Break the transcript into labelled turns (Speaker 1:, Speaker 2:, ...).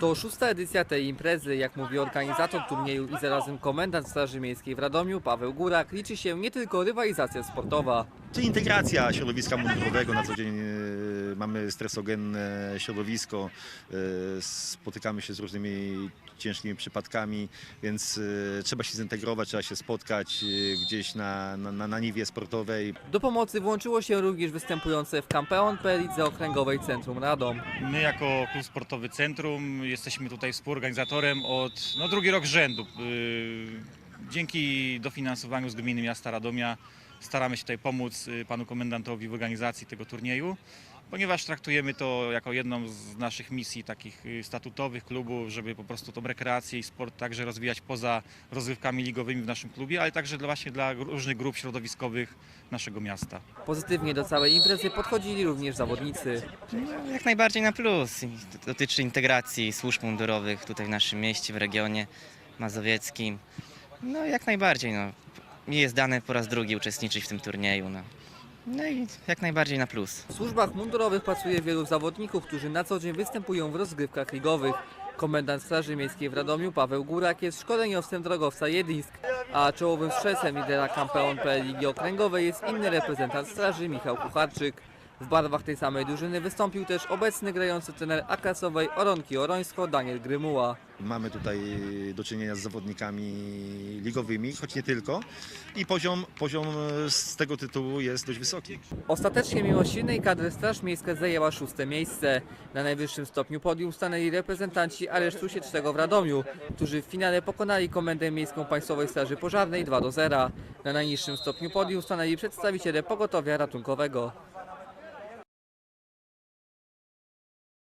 Speaker 1: To szósta edycja tej imprezy. Jak mówi organizator turnieju i zarazem komendant Straży Miejskiej w Radomiu, Paweł Górak, liczy się nie tylko rywalizacja sportowa.
Speaker 2: Czy integracja środowiska mundurowego na co dzień e, mamy stresogenne środowisko, e, spotykamy się z różnymi ciężkimi przypadkami, więc e, trzeba się zintegrować, trzeba się spotkać gdzieś na, na, na, niwie sportowej.
Speaker 1: Do pomocy włączyło się również występujące w Campeon Lidze Okręgowej Centrum Radom.
Speaker 3: My jako Klub Sportowy Centrum jesteśmy tutaj współorganizatorem od no, drugi rok z rzędu. Dzięki dofinansowaniu z Gminy Miasta Radomia staramy się tutaj pomóc yy, panu komendantowi w organizacji tego turnieju, ponieważ traktujemy to jako jedną z naszych misji takich yy, statutowych klubu, żeby po prostu tą rekreację i sport także rozwijać poza rozrywkami ligowymi w naszym klubie, ale także dla, właśnie dla różnych grup środowiskowych naszego miasta.
Speaker 1: Pozytywnie do całej imprezy podchodzili również zawodnicy.
Speaker 4: No, jak najbardziej na plus. Dotyczy integracji służb mundurowych tutaj w naszym mieście, w regionie mazowieckim. No jak najbardziej. No. Mi jest dane po raz drugi uczestniczyć w tym turnieju. No. no i jak najbardziej na plus.
Speaker 1: W służbach mundurowych pracuje wielu zawodników, którzy na co dzień występują w rozgrywkach ligowych. Komendant Straży Miejskiej w Radomiu, Paweł Górak, jest szkoleniowcem drogowca Jedisk, a czołowym strzelcem lidera Campeon PL Ligi Okręgowej jest inny reprezentant Straży, Michał Kucharczyk. W barwach tej samej drużyny wystąpił też obecny grający trener Akasowej Oronki Orońsko Daniel Grymuła.
Speaker 2: Mamy tutaj do czynienia z zawodnikami ligowymi, choć nie tylko i poziom, poziom z tego tytułu jest dość wysoki.
Speaker 1: Ostatecznie mimo silnej kadry Straż Miejska zajęła szóste miejsce. Na najwyższym stopniu podium stanęli reprezentanci aresztu siecznego w Radomiu, którzy w finale pokonali Komendę Miejską Państwowej Straży Pożarnej 2 do 0. Na najniższym stopniu podium stanęli przedstawiciele pogotowia ratunkowego.